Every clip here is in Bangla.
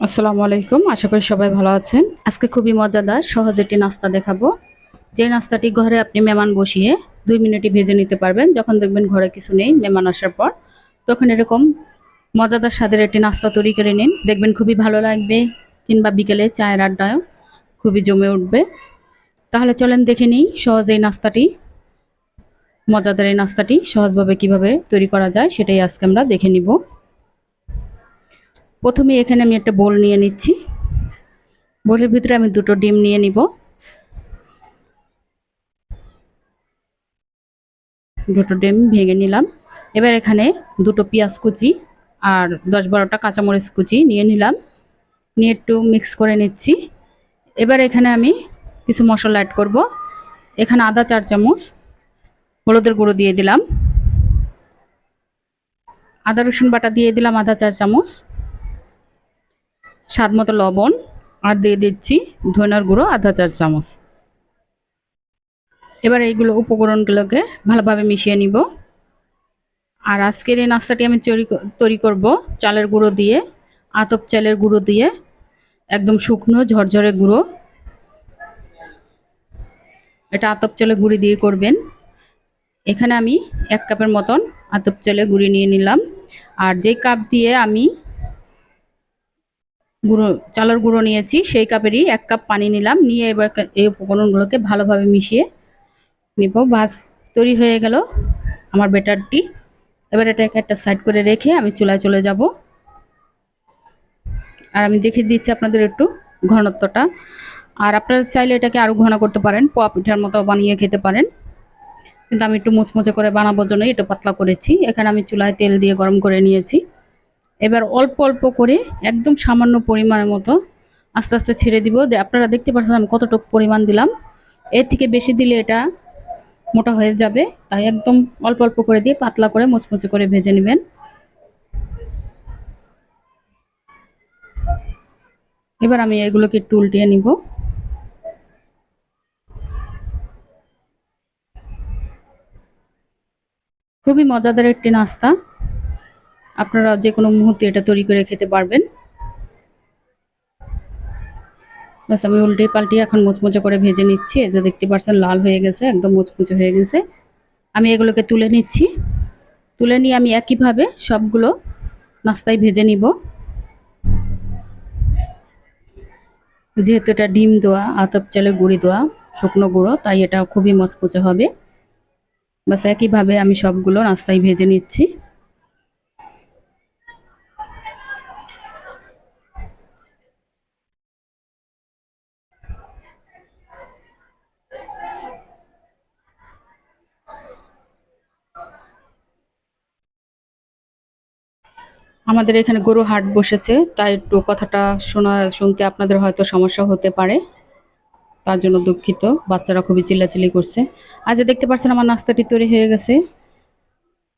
আসসালামু আলাইকুম, আশা করি সবাই ভালো আছেন। আজকে খুবই মজাদার, সহজ একটি নাস্তা দেখাবো। যে নাস্তাটি ঘরে আপনি মেহমান বসিয়ে দুই মিনিটই ভেজে নিতে পারবেন, যখন দেখবেন ঘরে কিছু নেই মেহমান আসার পর। তখন এরকম মজাদার স্বাদের একটি নাস্তা তৈরি করে নিন। দেখবেন খুবই ভালো লাগবে, কিংবা বিকেলে চায়ের আড্ডায় খুবই জমে উঠবে। তাহলে চলেন দেখে নিই সহজ এই নাস্তাটি, মজাদার এই নাস্তাটি সহজভাবে কীভাবে তৈরি করা যায়, সেটাই আজকে আমরা দেখে নিব। প্রথমে এখানে আমি একটা বোল নিয়ে নিচ্ছি। বোলের ভিতরে আমি দুটো ডিম নিয়ে নিব। দুটো ডিম ভেঙে নিলাম। এবার এখানে দুটো পেঁয়াজ কুচি আর দশ বারোটা কাঁচামরিচ কুচি নিয়ে নিলাম। নিয়ে একটু মিক্স করে নিচ্ছি। এবার এখানে আমি কিছু মশলা অ্যাড করব। এখানে আদা চার চামচ, হলুদের গুঁড়ো দিয়ে দিলাম। আদা রসুন বাটা দিয়ে দিলাম আদা চার চামচ। স্বাদ মতো লবণ আর দিয়ে দিচ্ছি ধনার গুঁড়ো, আধা চার চামচ। এবার এইগুলো উপকরণগুলোকে ভালোভাবে মিশিয়ে নিব। আর আজকের এই নাস্তাটি আমি তৈরি তৈরি করব চালের গুঁড়ো দিয়ে, আতপ চালের গুঁড়ো দিয়ে, একদম শুকনো ঝরঝরে গুঁড়ো। এটা আতপ চালের গুঁড়ি দিয়ে করবেন। এখানে আমি এক কাপের মতন আতপ চালের গুঁড়ি নিয়ে নিলাম। আর যেই কাপ দিয়ে আমি গুঁড়ো, চালের গুঁড়ো নিয়েছি, সেই কাপেরই এক কাপ পানি নিলাম, নিয়ে এবার এই উপকরণগুলোকে ভালোভাবে মিশিয়ে নিব। বাস, তৈরি হয়ে গেল আমার বেটারটি এবার এটাকে একটা সাইড করে রেখে আমি চুলায় চলে যাব। আর আমি দেখিয়ে দিচ্ছি আপনাদের একটু ঘনত্বটা। আর আপনারা চাইলে এটাকে আরও ঘন করতে পারেন, পোয়া পিঠার মতো বানিয়ে খেতে পারেন। কিন্তু আমি একটু মুচমুচে করে বানাবোর জন্য একটু পাতলা করেছি। এখানে আমি চুলায় তেল দিয়ে গরম করে নিয়েছি। এবার অল্প অল্প করে একদম সামান্য পরিমাণের মতো আস্তে আস্তে ছেড়ে দিব। আপনারা দেখতে পাচ্ছেন আমি কতটুকু পরিমাণ দিলাম। এর থেকে বেশি দিলে এটা মোটা হয়ে যাবে। তাই একদম অল্প অল্প করে দিয়ে পাতলা করে মুচমুচে করে ভেজে নেবেন। এবার আমি এগুলোকে একটু উল্টিয়ে নিব। খুবই মজাদার একটি নাস্তা। আপনারা যে কোনো মুহূর্তে এটা তৈরি করে খেতে পারবেন। বাস, আমি উল্টে পাল্টে এখন মুচমুচে করে ভেজে নিচ্ছি। এই যে দেখতে পাচ্ছেন লাল হয়ে গেছে, একদম মুচমুচে হয়ে গেছে। আমি এগুলোকে তুলে নিচ্ছি। তুলে নিয়ে আমি একইভাবে সবগুলো নাস্তায় ভেজে নিব। যেহেতু এটা ডিম দেওয়া আতপ চালের গুঁড়ি দেওয়া শুকনো গুঁড়ো, তাই এটা খুবই মচমুচে হবে। বাস, একইভাবে আমি সবগুলো নাস্তায় ভেজে নিচ্ছি। আমাদের এখানে গরু হাট বসেছে, তাই একটু কথাটা শোনা, শুনতে আপনাদের হয়তো সমস্যা হতে পারে। তার জন্য দুঃখিত, বাচ্চারা খুবই চিল্লাচিল্লি করছে। আজ দেখতে পাচ্ছেন আমার নাস্তাটি তৈরি হয়ে গেছে।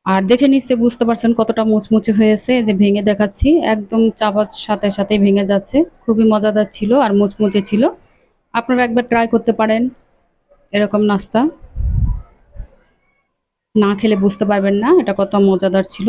আর দেখে নিশ্চয় বুঝতে পারছেন কতটা মুচমুচে হয়েছে, যে ভেঙে দেখাচ্ছি। একদম চাপার সাথে সাথে ভেঙে যাচ্ছে। খুবই মজাদার ছিল আর মুচমুচে ছিল। আপনারা একবার ট্রাই করতে পারেন এরকম নাস্তা। না খেলে বুঝতে পারবেন না, এটা কত মজাদার ছিল।